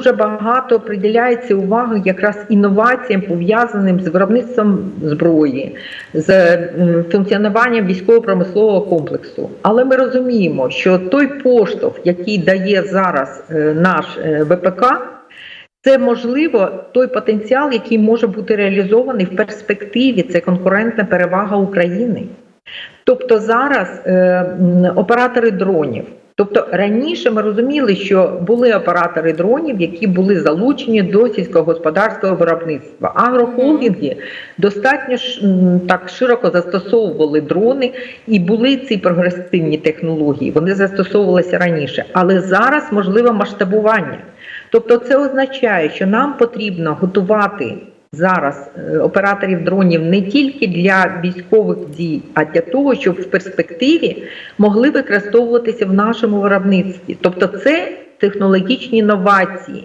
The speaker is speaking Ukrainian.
дуже багато приділяється уваги якраз інноваціям, пов'язаним з виробництвом зброї, з функціонуванням військово-промислового комплексу. Але ми розуміємо, що той поштовх, який дає зараз е, наш е, ВПК, це можливо той потенціал, який може бути реалізований в перспективі. Це конкурентна перевага України. Тобто зараз е, оператори дронів. Тобто раніше ми розуміли, що були оператори дронів, які були залучені до сільськогосподарського виробництва. Агрохолдинги достатньо так широко застосовували дрони, і були ці прогресивні технології. Вони застосовувалися раніше, але зараз можливе масштабування. Тобто, це означає, що нам потрібно готувати зараз е, операторів дронів не тільки для військових дій, а для того, щоб в перспективі могли використовуватися в нашому виробництві. Тобто, це технологічні новації.